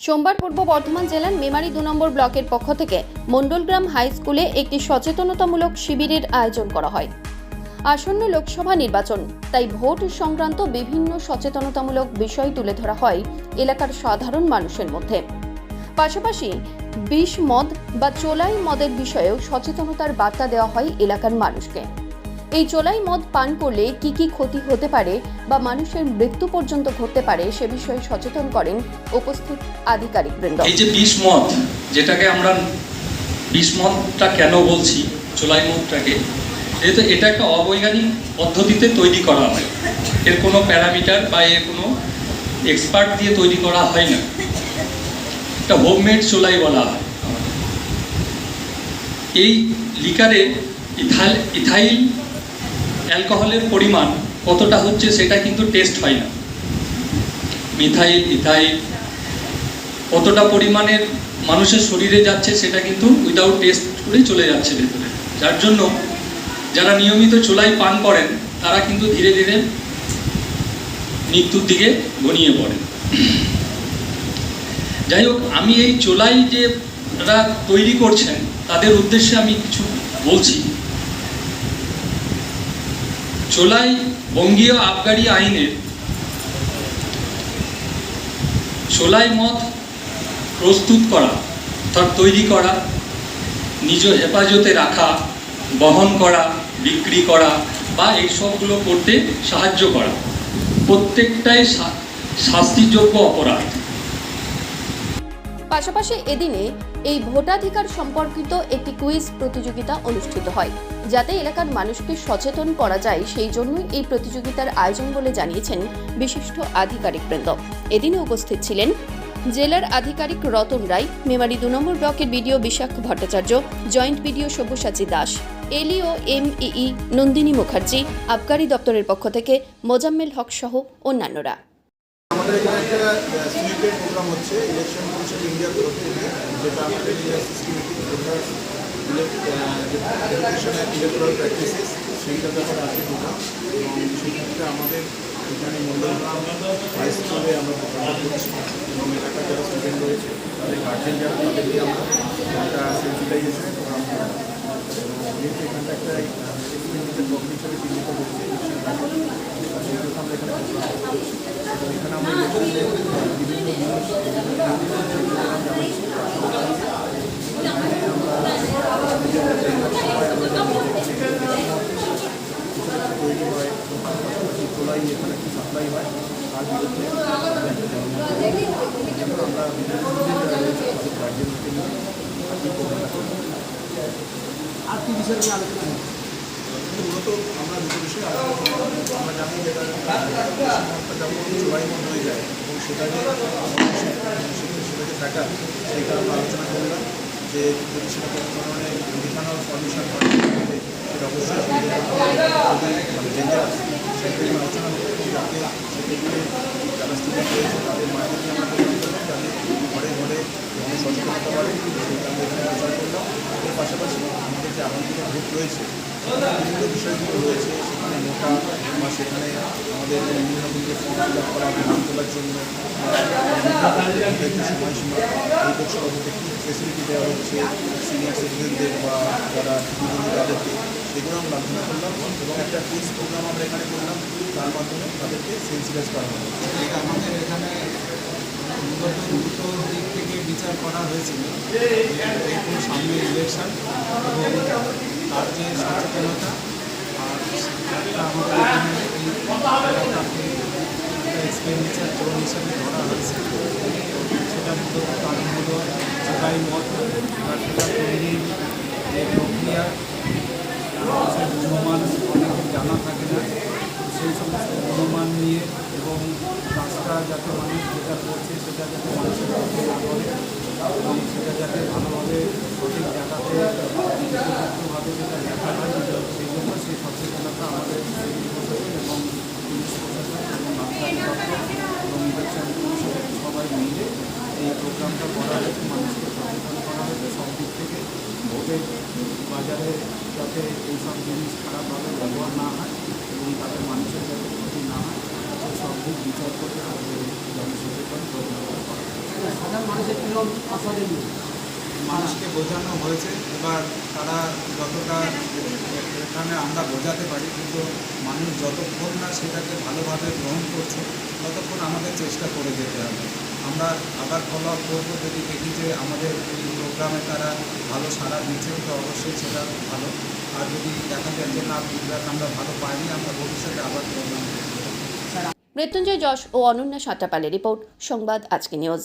সোমবার পূর্ব বর্ধমান জেলার মেমারি দু নম্বর ব্লকের পক্ষ থেকে মণ্ডলগ্রাম হাই স্কুলে একটি সচেতনতামূলক শিবিরের আয়োজন করা হয়। আসন্ন লোকসভা নির্বাচন, তাই ভোট সংক্রান্ত বিভিন্ন সচেতনতামূলক বিষয় তুলে ধরা হয় এলাকার সাধারণ মানুষের মধ্যে। পাশাপাশি বিষ মদ বা চোলাই মদের বিষয়েও সচেতনতার বার্তা দেওয়া হয় এলাকার মানুষকে। এই চোলাই মদ পান করলে কি কি ক্ষতি হতে পারে বা মানুষের মৃত্যু পর্যন্ত ঘটতে পারে সে বিষয়ে সচেতন করেন উপস্থিত আধিকারিকবৃন্দ। এই যে বিষ মদ, যেটাকে আমরা বিষ মদটা কেন বলছি, চোলাই মদটাকে যেহেতু এটা একটা অবৈজ্ঞানিক পদ্ধতিতে তৈরি করা হয়। এর কোনো প্যারামিটার বা এর কোনো এক্সপার্ট দিয়ে তৈরি করা হয় না। এটা হোমমেড চোলাই বলা হয়। এই লিকারে ইথাইল অ্যালকোহলের পরিমাণ কতটা হচ্ছে সেটা কিন্তু টেস্ট হয় না। মিথাইল, ইথাইল, কতটা পরিমাণের মানুষের শরীরে যাচ্ছে সেটা কিন্তু উইদাউট টেস্ট করে চলে যাচ্ছে ভেতরে। যার জন্য যারা নিয়মিত চোলাই পান করেন, তারা কিন্তু ধীরে ধীরে মৃত্যুর দিকে গনিয়ে পড়েন। যাই হোক, আমি এই চোলাই যে যারা তৈরি করছেন, তাদের উদ্দেশ্যে আমি কিছু বলছি। চোলাই বঙ্গীয় আবগারি আইনের চোলাই মদ প্রস্তুত করা, অর্থাৎ তৈরি করা, নিজ হেফাজতে রাখা, বহন করা, বিক্রি করা বা এই সবগুলো করতে সাহায্য করা। প্রত্যেকটাই শাস্তিযোগ্য অপরাধ। পাশাপাশি এদিনে এই ভোটাধিকার সম্পর্কিত একটি কুইজ প্রতিযোগিতা অনুষ্ঠিত হয়, যাতে এলাকার মানুষকে সচেতন করা যায়। সেই জন্যই এই প্রতিযোগিতার আয়োজন বলে জানিয়েছেন বিশিষ্ট আধিকারিক আধিকারিকবৃন্দ এদিনে উপস্থিত ছিলেন জেলার আধিকারিক রতন রায়, মেমারি দু নম্বর ব্লকের BDO Bishakh Bhattacharya, joint BDO Sabyasachi Das এলিও এম ইই নন্দিনী মুখার্জি আবগারি দপ্তরের পক্ষ থেকে মোজাম্মেল হক সহ অন্যান্যরা। আমাদের এখানে একটা সুইপের প্রোগ্রাম হচ্ছে ইলেকশন কমিশন ইন্ডিয়ার তরফ থেকে, যেটা আমাদের সিস্টেমেটিক ভোটার এডুকেশনের ইলেকট্রাল প্র্যাকটিসেস সেইটাতে আমরা আছে প্রোগ্রাম এবং সেই ক্ষেত্রে আমাদের এখানে মন্ডলগ্রাম হাই স্কুলে আমরা প্রোগ্রাম করছি, এবং এলাকার যারা স্টুডেন্ট রয়েছে, তাদের গার্জেন যারা, তাদেরকে আমরা একটা সেন্সিটাইজেশনের প্রোগ্রাম করা এবং এখানটা একটা হিসেবে চিহ্নিত হচ্ছে ইলেকশন সেই জন্য আমরা এখানে program করছি। এবং এখানে আমরা ইলেকশনের বিভিন্ন জিনিস বিভিন্ন program জানাচ্ছি এখানে আমরা নিজের কাছে সবাই আমরা জানি যে এখানে কিছু কিছু তৈরি হয় তোলাই এখানে একটু সাপ্লাই হয় তার বিরুদ্ধে আমরা গার্জেনকে নিয়ে আজকে আর কি বিষয় আমরা দুটো বিষয়ে আলোচনা আমরা জানি হয়ে যায়। এবং সেটা যে সেটা যে ফ্যাটার সেইটা আলোচনা করলাম। যে যদি সলিউশন হয়, সেটা অবশ্যই ডেঞ্জারাস সেটা আলোচনা হলো যাতে তাদের নিয়ে আমরা ঘরে ঘরে সচেতনতা বাড়ে সেটা আমরা এখানে আলোচনা করলাম। পাশাপাশি আমাদের যে রয়েছে, বিভিন্ন বিষয়গুলো রয়েছে, সেখানে মোটা সেখানে আমাদের বিভিন্ন করা সময়সীমা এই ভোটে কী ফেসিলিটি দেওয়া হচ্ছে সিনিয়র সিটিজেনদের বা যারা তাদেরকে সেগুলো আমরা আলোচনা করলাম এবং একটা কুইজ প্রোগ্রাম আমরা এখানে করলাম তার মাধ্যমে তাদেরকে সেন্সিটাইজ করা হলো এটা আমাদের এখানে দুটো দিক থেকে বিচার করা হয়েছিল এখন সামনে ইলেকশন এবং তার যে সচেতনতা আর একটা আমাদের এখানে এই এলাকাকে এক্সপেন্ডিচার চোর হিসাবে ধরা হয়েছে সেটা মূলত কারণ হলো চোরাই মদ বা সেটা তৈরির যে প্রক্রিয়া মানুষের অনুমান অনেকের জানা থাকে না সেই সমস্ত অনুমান নিয়ে এবং কাজটা যাতে মানুষ যেটা করছে, সেটা যাতে মানুষের পক্ষে না করে এবং সেটা যাতে ভালোভাবে সঠিক জায়গাতে উপযুক্তভাবে যেটা দেখা হয় সেই জন্য সেই সচেতনতা আমাদের প্রশাসন এবং পুলিশ প্রশাসন এবং এবং ইলেকশন সবাই মিলে এই প্রোগ্রামটা করা হয়েছে, মানুষকে সচেতন করা হয়েছে, সব দিক থেকে ভোটের বাজারে যাতে এইসব জিনিস খারাপভাবে ব্যবহার না হয় এবং তাতে মানুষের যাতে সাধারণ মানুষের মানুষকে বোঝানো হয়েছে। এবার তারা যতটা এখানে আমরা বোঝাতে পারি, কিন্তু মানুষ যতক্ষণ না সেটাকে ভালোভাবে গ্রহণ করছে, ততক্ষণ আমাদের চেষ্টা করে যেতে হবে। আমরা আবার ফলো আপ করব। যদি দেখি যে আমাদের এই প্রোগ্রামে তারা ভালো সাড়া দিচ্ছে, তো অবশ্যই সেটা ভালো। আর যদি দেখা যায় যে না ফিডব্যাক আমরা ভালো পাইনি, আমরা ভবিষ্যতে আবার প্রোগ্রাম মৃত্যুঞ্জয় যশ ও অনন্যা সাঁতরাপালের রিপোর্ট সংবাদ আজকে নিউজ।